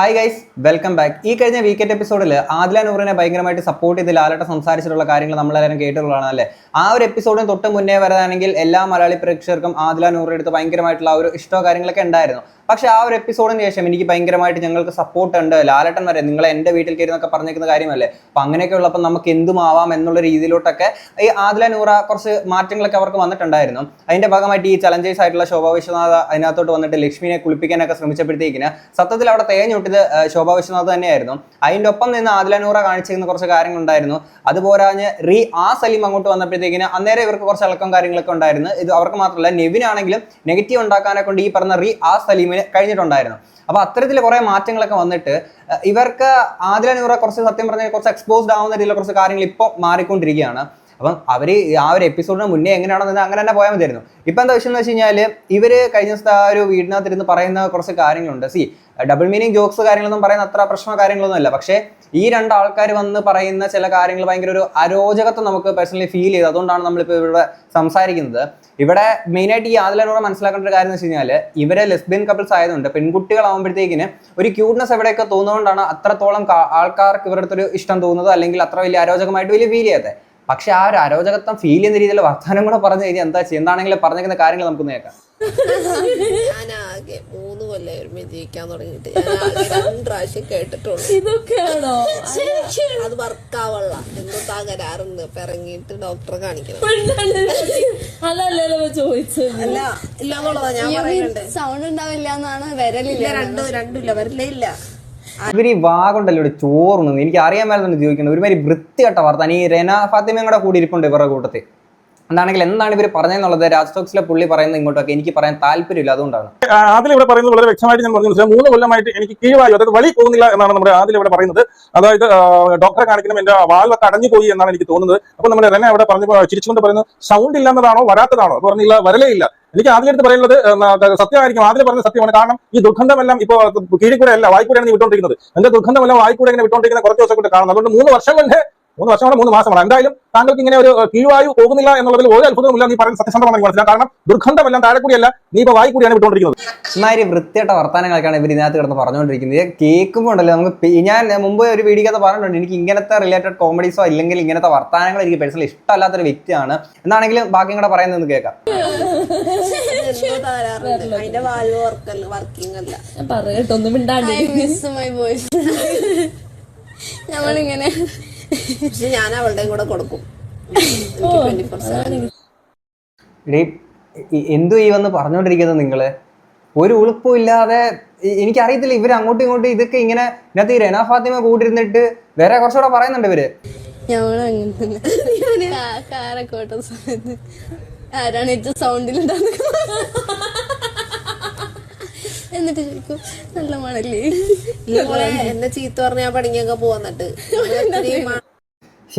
Hi guys welcome back ഈ കഴിഞ്ഞ weekend എപ്പിസോഡിൽ ആദില നൂറിനെ ഭയങ്കരമായിട്ട് സപ്പോർട്ട് ചെയ്ത് ലാലട്ട സംസാരിച്ചിട്ടുള്ള കാര്യങ്ങൾ നമ്മളെല്ലാവരും കേട്ടിട്ടുള്ളതാണ് അല്ലേ? ആ ഒരു എപ്പിസോഡിന് തൊട്ട് മുന്നേ വരാണെങ്കിൽ എല്ലാ മലയാളി പ്രേക്ഷകർക്കും ആദില നൂറിന്റെ അടുത്ത് ഭയങ്കരമായിട്ടുള്ള ഒരു ഇഷ്ടമോ കാര്യങ്ങളൊക്കെ ഉണ്ടായിരുന്നു. പക്ഷെ ആ ഒരു എപ്പിസോഡിന് ശേഷം എനിക്ക് ഭയങ്കരമായിട്ട് ഞങ്ങൾക്ക് സപ്പോർട്ട് ഉണ്ട് ലാലട്ടൻ വരെ. നിങ്ങൾ എന്റെ വീട്ടിൽ കയറി പറഞ്ഞേക്കുന്ന കാര്യമല്ലേ? അപ്പം അങ്ങനെയൊക്കെ ഉള്ളപ്പോൾ നമുക്ക് എന്തുമാവാം എന്നുള്ള രീതിയിലോട്ടൊക്കെ ഈ ആദില നൂറ കുറച്ച് മാറ്റങ്ങളൊക്കെ അവർക്ക് വന്നിട്ടുണ്ടായിരുന്നു. അതിന്റെ ഭാഗമായിട്ട് ഈ ചലഞ്ചേഴ്സ് ആയിട്ടുള്ള ശോഭാ വിശ്വനാഥ അതിനകത്തോട്ട് വന്നിട്ട് ലക്ഷ്മിനെ കുളിപ്പിക്കാനൊക്കെ ശ്രമിച്ചപ്പോഴത്തേക്കിന് സത്യത്തിൽ അവിടെ തേഞ്ഞൊട്ടിത് ആ, ശോഭാ വിശ്വനാഥ് തന്നെയായിരുന്നു. അതിന്റെ ഒപ്പം നിന്ന് ആദിലാനൂറ കാണിച്ചിരുന്ന കുറച്ച് കാര്യങ്ങളുണ്ടായിരുന്നു. അതുപോരാഞ്ഞ് റീ ആ സലീം അങ്ങോട്ട് വന്നപ്പോഴത്തേക്കിന് അന്നേരം ഇവർക്ക് കുറച്ച് ഇളക്കം കാര്യങ്ങളൊക്കെ ഉണ്ടായിരുന്നു. ഇത് അവർക്ക് മാത്രമല്ല നെവിനാണെങ്കിലും നെഗറ്റീവ് ഉണ്ടാക്കാനെ കൊണ്ട് ഈ പറഞ്ഞ റീ ആ സലീമിന് കഴിഞ്ഞിട്ടുണ്ടായിരുന്നു. അപ്പോൾ അത്തരത്തിൽ കുറേ മാറ്റങ്ങളൊക്കെ വന്നിട്ട് ഇവർക്ക് ആദിലാനൂറ കുറച്ച് സത്യം പറഞ്ഞാൽ കുറച്ച് എക്സ്പോസ്ഡ് ആവുന്ന രീതിയിലുള്ള കുറച്ച് കാര്യങ്ങൾ ഇപ്പോൾ മാറിക്കൊണ്ടിരിക്കുകയാണ്. അപ്പം അവർ ആ ഒരു എപ്പിസോഡിന് മുന്നേ എങ്ങനെയാണെന്ന് അങ്ങനെ തന്നെ പോയാൽ മതിയായിരുന്നു. ഇപ്പം എന്താ വിഷയം എന്ന് വെച്ച് കഴിഞ്ഞാൽ ഇവർ കഴിഞ്ഞ ദിവസത്തെ ആ ഒരു വീടിനകത്തിരുന്ന് പറയുന്ന കുറച്ച് കാര്യങ്ങളുണ്ട്. സി ഡബിൾ മീനിങ് ജോക്സ് കാര്യങ്ങളൊന്നും പറയുന്ന അത്ര പ്രശ്നമോ കാര്യങ്ങളൊന്നും അല്ല. പക്ഷേ ഈ രണ്ട് ആൾക്കാർ വന്ന് പറയുന്ന ചില കാര്യങ്ങൾ ഭയങ്കര ഒരു അരോചകത്വം നമുക്ക് പേഴ്സണലി ഫീൽ ചെയ്ത്. അതുകൊണ്ടാണ് നമ്മളിപ്പോൾ ഇവിടെ സംസാരിക്കുന്നത്. ഇവിടെ മെയിനായിട്ട് ഈ ആദിലനോട് മനസ്സിലാക്കേണ്ട ഒരു കാര്യം എന്ന് വെച്ച് കഴിഞ്ഞാൽ ഇവരെ ലെസ്ബിയൻ കപ്പിൾസ് ആയതുകൊണ്ട് പെൺകുട്ടികളാകുമ്പോഴത്തേക്കിന് ഒരു ക്യൂട്ട്നെസ് എവിടെയൊക്കെ തോന്നുന്നതുകൊണ്ടാണ് അത്രത്തോളം ആൾക്കാർക്ക് ഇവരുടെ അടുത്തൊരു ഇഷ്ടം തോന്നുന്നത് അല്ലെങ്കിൽ അത്ര വലിയ അരോചകമായിട്ട് വലിയ ഫീൽ ചെയ്യാത്തത്. പക്ഷെ ആ ഒരു അരോചകത്വം ഫീൽ ചെയ്യുന്ന രീതിയിൽ വർത്തമാനം കൂടെ പറഞ്ഞു കഴിഞ്ഞാൽ എന്താ ചെയ്യുക? എന്താണെങ്കിലും പറഞ്ഞിരിക്കുന്ന കാര്യങ്ങൾ നമുക്ക് നേക്കാം ഞാനാകെ മൂന്ന് കൊല്ലം ഒരുമിച്ച് ജീവിക്കാൻ തുടങ്ങിയിട്ട്. ഞാൻ രണ്ട് പ്രാവശ്യം കേട്ടിട്ടുള്ളൂ. ഇതൊക്കെയാണോ? അത് വർക്കാവള്ള. എന്തോ തകരാറുണ്ട്? ഇപ്പൊ ഇറങ്ങിയിട്ട് ഡോക്ടറെ കാണിക്കണം. ചോദിച്ചത് അല്ല ഇല്ല എന്നുള്ളതാ ഞാൻ പറയുന്നുണ്ട് സൗണ്ട് ഉണ്ടാവില്ല എന്നാണ് വരലില്ല രണ്ടു രണ്ടുമില്ല വരലേ ഇല്ല ഇവർ ഈ വാഗുണ്ടല്ലോ ഇവിടെ ചോറുണ്ട് എനിക്ക് അറിയാൻ മേലെ ചോദിക്കുന്നത്. ഒരുമാതിരി വൃത്തികെട്ട വർത്താനം ഈ രേന ഫാത്തിമയും കൂടെ കൂടി ഇരിപ്പുണ്ട് ഇവരുടെ കൂട്ടത്തിൽ. എന്താണെങ്കിൽ എന്താണ് ഇവർ പറഞ്ഞതെന്നുള്ളത് രാജ്ടോക്സിലെ പുള്ളി പറയുന്നത് ഇങ്ങോട്ടൊക്കെ. എനിക്ക് പറയാൻ താല്പര്യമില്ല അതുകൊണ്ടാണ്. ആദ്യം ഇവിടെ പറയുന്നത് വളരെ വ്യക്തമായിട്ട് ഞാൻ പറഞ്ഞു. മൂന്ന് കൊല്ലമായിട്ട് എനിക്ക് കീഴായി അതായത് വഴി പോകുന്നില്ല എന്നാണ് നമ്മുടെ ആദ്യം ഇവിടെ പറയുന്നത്. അതായത് ഡോക്ടറെ കാണിക്കണം എന്റെ വാൽവൊക്കെ അടഞ്ഞു പോയി എന്നാണ് എനിക്ക് തോന്നുന്നത്. അപ്പൊ നമ്മുടെ റെന അവിടെ പറഞ്ഞു ചിരിച്ചുകൊണ്ട് പറയുന്നത് സൗണ്ട് ഇല്ലാന്നതാണോ വരാത്തതാണോ പറഞ്ഞില്ല വരലേ ഇല്ല. എനിക്ക് ആദ്യം എടുത്ത് പറയുന്നത് സത്യമായിരിക്കും. ആദ്യം പറഞ്ഞ സത്യമാണ്. കാരണം ഈ ദുർഗന്ധമെല്ലാം ഇപ്പൊ കീഴിക്കൂടെ അല്ല വായിക്കൂടെയാണ് നീ വിട്ടോണ്ടിരിക്കുന്നത്. എന്റെ ദുർഗന്ധമെല്ലാം വായിക്കൂടെ ഇങ്ങനെ വിട്ടോണ്ടിരിക്കുന്ന കുറച്ച് ദിവസം കൊണ്ട് കാണുന്നത് അതുകൊണ്ട് മൂന്ന് വർഷം കൊണ്ട് മൂന്ന് വർഷമാണ് മൂന്ന് മാസമാണ്. എന്തായാലും താങ്കൾക്ക് ഇങ്ങനെ ഒരു കീഴ്വായു പോകുന്നില്ല എന്നുള്ളതിൽ ഒരു അത്ഭുതമില്ല നീ പറയുന്ന സത്യസന്ധമാണ് എനിക്ക് മനസ്സിലാക്കാം കാരണം ദുർഗന്ധമെല്ലാം താഴെ കൂടിയല്ല നീ ഇപ്പൊ വായി കൂടിയാണ് വിട്ടുകൊണ്ടിരിക്കുന്നത്. ഇമാതിരി വൃത്തിയായിട്ട വർത്താനങ്ങളൊക്കെയാണ് ഇവർ ഇതിനകത്ത് കിടന്ന് പറഞ്ഞുകൊണ്ടിരിക്കുന്നത്. ഇത് കേൾക്കുമ്പോൾ ഉണ്ടല്ലോ നമുക്ക് ഞാൻ മുമ്പ് ഒരു വീഡിയോക്കകത്ത് പറഞ്ഞിട്ടുണ്ട്. എനിക്ക് ഇങ്ങനത്തെ റിലേറ്റഡ് കോമഡീസോ അല്ലെങ്കിൽ ഇങ്ങനത്തെ വർത്താനങ്ങൾ എനിക്ക് പേഴ്സണലി ഇഷ്ടമല്ലാത്തൊരു വ്യക്തിയാണ്. എന്നാണെങ്കിലും ബാക്കി കൂടെ പറയുന്നത് കേൾക്കാം. അതിന്റെ വാൽവ് വർക്കല്ല വർക്കിംഗ് അല്ല. ഞാൻ പറയട്ടോ ഒന്നും മിണ്ടാണ്ട്. നമ്മളിങ്ങനെ പക്ഷെ ഞാൻ അവളുടെയും കൂടെ കൊടുക്കും. എന്തു ഈ വന്ന് പറഞ്ഞോണ്ടിരിക്കുന്നത് നിങ്ങൾ? ഒരു ഉളുപ്പും ഇല്ലാതെ എനിക്കറിയത്തില്ല ഇവർ അങ്ങോട്ടും ഇങ്ങോട്ടും ഇതൊക്കെ ഇങ്ങനെ ഇതിനകത്ത് ഈ റെന ഫാത്തിമ കൂട്ടിരുന്നിട്ട് വേറെ കുറച്ചുകൂടെ പറയുന്നുണ്ട് ഇവർ. ഞങ്ങളങ്ങനെ ആരാണ് ഏറ്റവും സൗണ്ടിലുണ്ടാകുന്നത് എന്നിട്ട് ചോദിക്കും നല്ല മണല്ലേ? എന്നെ ചീത്ത പറഞ്ഞ ഞാൻ പണിക്കൊക്കെ പോന്നിട്ട്.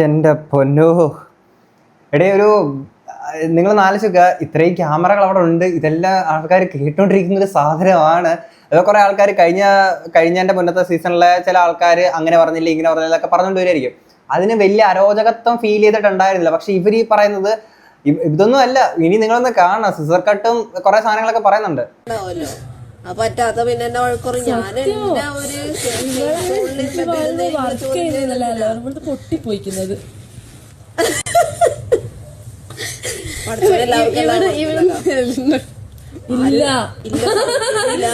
എന്റെ പൊന്നോ. എടേ ഒരു നിങ്ങൾ നാലിച്ചൊക്കെ ഇത്രയും ക്യാമറകൾ അവിടെ ഉണ്ട്. ഇതെല്ലാം ആൾക്കാർ കേട്ടോണ്ടിരിക്കുന്ന ഒരു സാധനമാണ്. അത് കുറെ ആൾക്കാർ കഴിഞ്ഞ കഴിഞ്ഞതിന്റെ മുന്നത്തെ സീസണിലെ ചില ആൾക്കാർ അങ്ങനെ പറഞ്ഞില്ല ഇങ്ങനെ പറഞ്ഞില്ല ഒക്കെ പറഞ്ഞുകൊണ്ട് വരുമായിരിക്കും അതിന് വലിയ അരോചകത്വം ഫീൽ ചെയ്തിട്ടുണ്ടായിരുന്നില്ല. പക്ഷെ ഇവർ ഈ പറയുന്നത് ഇതൊന്നും അല്ല. ഇനി നിങ്ങളൊന്ന് കാണാം സിസർ കട്ടും കുറെ സാധനങ്ങളൊക്കെ പറയുന്നുണ്ട്. പറ്റാത്ത പിന്നെ എന്നെ വഴക്കുറയും ഞാൻ എന്റെ ഒരു പൊട്ടിപ്പോയിക്കുന്നത്. ഇല്ല. ഇല്ല.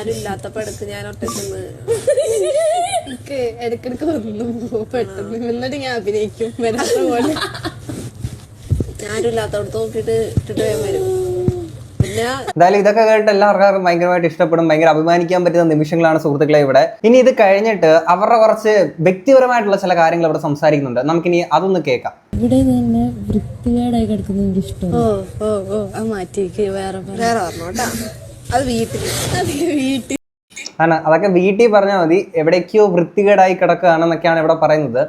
ഇല്ലാത്തപ്പോ എടുക്ക് ഞാൻ ഒറ്റയ്ക്ക് എനിക്ക് ഇടക്കിടക്ക് വന്നു. പെട്ടെന്ന് എന്നിട്ട് ഞാൻ അഭിനയിക്കും. വരാത്ത പോലെ. ഞാനും ഇല്ലാത്തടത്ത് നോക്കിട്ട് ഇട്ടിട്ട് വരും. പിന്നെ എന്തായാലും ഇതൊക്കെ കേട്ട് എല്ലാവർക്കും ഭയങ്കരമായിട്ട് ഇഷ്ടപ്പെടും. ഭയങ്കര അഭിമാനിക്കാൻ പറ്റുന്ന നിമിഷങ്ങളാണ് സുഹൃത്തുക്കളെ ഇവിടെ. ഇനി ഇത് കഴിഞ്ഞിട്ട് അവരുടെ കുറച്ച് വ്യക്തിപരമായിട്ടുള്ള ചില കാര്യങ്ങൾ ഇവിടെ സംസാരിക്കുന്നുണ്ട്. നമുക്കിനി അതൊന്ന് കേൾക്കാം. ഇവിടെ തന്നെ വൃത്തികേടായി കിടക്കുന്ന എനിക്ക് ഇഷ്ടം ഓ ഓ ഓ അത് മാറ്റിക്ക് വേറെ വേറെ അത് വീട്ടിൽ. അത് വീട്ടിൽ. ആണ്. അതൊക്കെ വീട്ടിൽ പറഞ്ഞാൽ മതി. എവിടേക്കോ വൃത്തികേടായി കിടക്കുകയാണെന്നൊക്കെയാണ് ഇവിടെ പറയുന്നത്.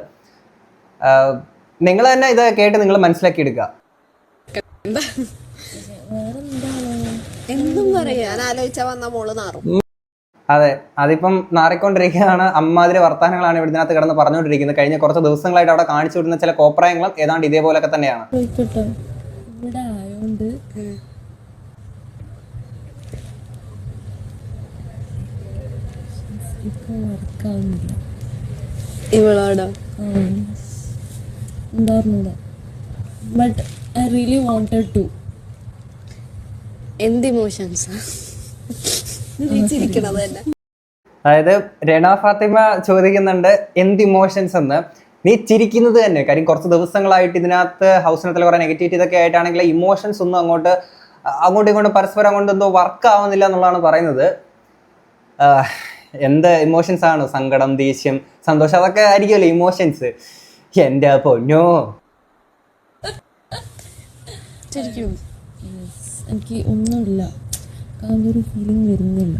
നിങ്ങൾ തന്നെ ഇത് കേട്ട് നിങ്ങൾ മനസ്സിലാക്കി എടുക്കുക. എന്തും പറയാ ഞാൻ ആലോചിച്ചാ വന്ന മോൾ നാറും. അതെ അതിപ്പം നാറിക്കൊണ്ടിരിക്കുകയാണ്. അമ്മാതിരി വർത്തമാനങ്ങളാണ് ഇവിടുന്നകത്ത് കിടന്ന് പറഞ്ഞുകൊണ്ടിരിക്കുന്നത്. കഴിഞ്ഞ കുറച്ച് ദിവസങ്ങളായിട്ട് അവിടെ കാണിച്ചു വിടുന്ന ചില കോപ്രായങ്ങളും ഏതാണ്ട് ഇതേപോലൊക്കെ തന്നെയാണ്. ഇവിടെ ആയോണ്ട് വർക്കാവുന്നില്ല. ഇവളോടോ എന്താ but I really wanted to എന്ത് ഇമോഷൻസ് ചിരിക്കണത് തന്നെ. അതായത് രണ ഫാത്തിമ ചോദിക്കുന്നുണ്ട് എന്ത് ഇമോഷൻസ് എന്ന്? നീ ചിരിക്കുന്നത് തന്നെ. കാര്യം കുറച്ച് ദിവസങ്ങളായിട്ട് ഇതിനകത്ത് ഹൗസിനകത്തിൽ കുറെ നെഗറ്റിവിറ്റി ഇതൊക്കെ ആയിട്ടാണെങ്കിൽ ഇമോഷൻസ് ഒന്നും അങ്ങോട്ട് അങ്ങോട്ടും ഇങ്ങോട്ടും പരസ്പരം അങ്ങോട്ട് എന്തോ വർക്ക് ആവുന്നില്ല എന്നുള്ളതാണ് പറയുന്നത്. എന്ത് ഇമോഷൻസ് ആണ്? സങ്കടം ദേഷ്യം സന്തോഷം അതൊക്കെ ആയിരിക്കുമല്ലോ ഇമോഷൻസ് എന്റെ പൊന്നോ? ശരിക്കും എനിക്ക് ഒന്നുമില്ല. ഒരു ഫീലിംഗ് വരുന്നില്ല.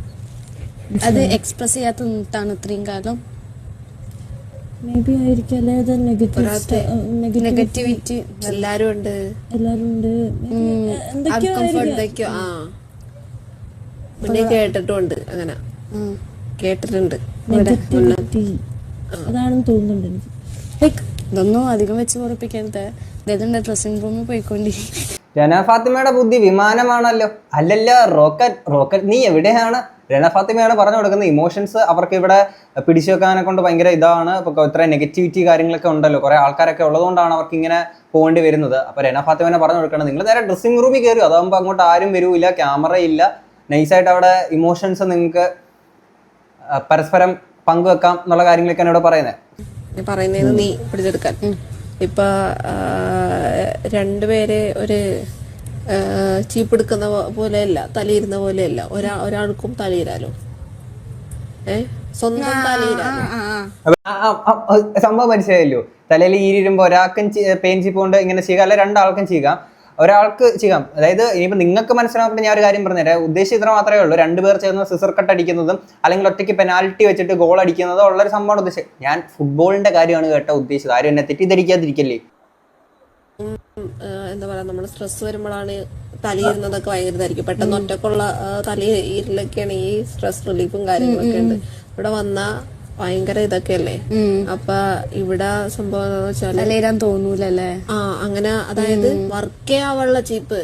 അത് എക്സ്പ്രസ് ചെയ്യാത്ത നിന്നിട്ടാണ് ഇത്രയും കാലം. മേ ബി ആയിരിക്കും അല്ലാതെ നെഗറ്റീവ് നെഗറ്റീവ് നെഗറ്റിവിറ്റി എല്ലാരും ഉണ്ട്. എല്ലാരും ഉണ്ട്. എന്തൊക്കെയോ മുന്നേ കേട്ടിട്ടുണ്ട് അങ്ങനെ. കേട്ടിട്ടുണ്ട്. അതാണെന്ന് തോന്നുന്നുണ്ട് എനിക്ക്. ലൈക്ക് ഇതൊന്നും അധികം വെച്ച് ഉറപ്പിക്കരുത് ഇതെന്റെ ഡ്രസ്സിംഗ് റൂമിൽ പോയിക്കൊണ്ടി രണ ഫാത്തിമയുടെ ബുദ്ധി വിമാനമാണല്ലോ. അല്ലല്ല റോക്കറ്റ് റോക്കറ്റ് നീ എവിടെയാണ്? രണഫാത്തിമയാണ് പറഞ്ഞു കൊടുക്കുന്ന ഇമോഷൻസ് അവർക്ക് ഇവിടെ പിടിച്ചു വെക്കാനെ കൊണ്ട് ഭയങ്കര ഇതാണ്. ഇപ്പൊ ഇത്ര നെഗറ്റിവിറ്റി കാര്യങ്ങളൊക്കെ ഉണ്ടല്ലോ. കുറെ ആൾക്കാരൊക്കെ ഉള്ളതുകൊണ്ടാണ് അവർക്ക് ഇങ്ങനെ പോകേണ്ടി വരുന്നത്. അപ്പൊ രണഫാത്തിമനെ പറഞ്ഞു കൊടുക്കണം നിങ്ങൾ നേരെ ഡ്രസ്സിംഗ് റൂമിൽ കയറി അതാകുമ്പോൾ അങ്ങോട്ട് ആരും വരൂല ക്യാമറ ഇല്ല. നൈസായിട്ട് അവിടെ ഇമോഷൻസ് നിങ്ങൾക്ക് പരസ്പരം പങ്കുവെക്കാം എന്നുള്ള കാര്യങ്ങളൊക്കെയാണ് ഇവിടെ പറയുന്നത്. പറയുന്നത് നീ പിടിച്ചെടുക്കാൻ. ഇപ്പൊ രണ്ടുപേരെ ഒരു ചീപ്പെടുക്കുന്ന പോലെയല്ല തലയിരുന്ന പോലെയല്ല. ഒരാ ഒരാൾക്കും തലയിരാലോ ഏ? സ്വന്തം തലയിരാലോ ആ, ആ, ആ, ആ, സംഭവം മനസ്സിലായല്ലോ. തലയിൽ ഈരിരുമ്പോ ഒരാൾക്കും പെയിൻ ചീപ്പ് കൊണ്ട് ഇങ്ങനെ ചെയ്യുക അല്ലെ രണ്ടാൾക്കും ചെയ്യാം ഒരാൾക്ക് ചെയ്യാം. അതായത് ഇനിയിപ്പോൾ നിങ്ങൾക്ക് മനസ്സിലാക്കേണ്ട ഞാൻ ഒരു കാര്യം പറഞ്ഞുതരാം. ഉദ്ദേശം ഇത്ര മാത്രമേ ഉള്ളൂ. രണ്ടുപേർ ചേർന്ന് സിസർ കട്ട് അടിക്കുന്നതും അല്ലെങ്കിൽ ഒറ്റയ്ക്ക് പെനാൽറ്റി വെച്ചിട്ട് ഗോൾ അടിക്കുന്നതോ ഉള്ളൊരു സംഭവമാണ് ഉദ്ദേശിച്ചത്. ഞാൻ ഫുട്ബോളിന്റെ കാര്യമാണ് കേട്ടോ ഉദ്ദേശിച്ചത്. ആരും എന്നെ തെറ്റിദ്ധരിക്കാതിരിക്കല്ലേ? എന്താ പറയാ നമ്മൾ സ്ട്രെസ് വരുമ്പോഴാണ് തലയിരുന്നതൊക്കെ ഭയങ്കര ഇതായിരിക്കും പെട്ടെന്ന് ഒറ്റക്കുള്ള ആ, തലയിരിലൊക്കെയാണ് ഈ സ്ട്രെസ് റിലീഫും കാര്യങ്ങളൊക്കെ ഉണ്ട്. ഇവിടെ വന്ന ഭയങ്കര ഇതൊക്കെ അല്ലേ അപ്പൊ ഇവിടെ സംഭവം എന്താന്ന് വെച്ചാൽ തോന്നൂലല്ലേ? ആ അങ്ങനെ അതായത് വർക്കേ ആവുള്ള ചീപ്പ്.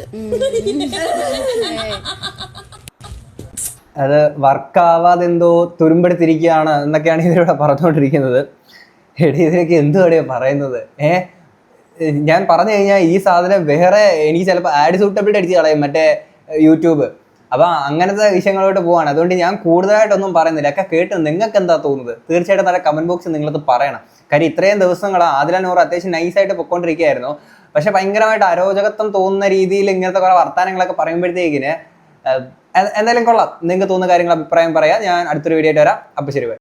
അത് വർക്കാവാതെ എന്തോ തുരുമ്പെടുത്തിരിക്കുകയാണ് എന്നൊക്കെയാണ് ഇതിലൂടെ പറഞ്ഞുകൊണ്ടിരിക്കുന്നത്. എടി ഇതിനൊക്കെ എന്തുവാടിയാ പറയുന്നത്? ഏ? ഞാൻ പറഞ്ഞു കഴിഞ്ഞാൽ ഈ സാധനം വേറെ എനിക്ക് ചിലപ്പോൾ ആഡ് സൂട്ടബിലിറ്റി അടിച്ച് കളയും മറ്റേ യൂട്യൂബ് അപ്പൊ അങ്ങനത്തെ വിഷയങ്ങളോട്ട് പോവാണ്. അതുകൊണ്ട് ഞാൻ കൂടുതലായിട്ടൊന്നും പറയുന്നില്ല. ഒക്കെ കേട്ട് നിങ്ങൾക്ക് എന്താ തോന്നുന്നത്? തീർച്ചയായിട്ടും നല്ല കമന്റ് ബോക്സിൽ നിങ്ങളത് പറയണം. കാര്യം ഇത്രയും ദിവസങ്ങൾ ആദില നൂറ് അത്യാവശ്യം നൈസായിട്ട് പൊക്കോണ്ടിരിക്കുകയായിരുന്നു. പക്ഷെ ഭയങ്കരമായിട്ട് അരോചകത്വം തോന്നുന്ന രീതിയിൽ ഇങ്ങനത്തെ കുറെ വർത്തമാനങ്ങളൊക്കെ പറയുമ്പോഴത്തേക്കിന് എന്തായാലും കൊള്ളാം. നിങ്ങൾക്ക് തോന്നുന്ന കാര്യങ്ങൾ അഭിപ്രായം പറയാം. ഞാൻ അടുത്തൊരു വീഡിയോ ആയിട്ട് വരാം. അപ്പൊ ശരി.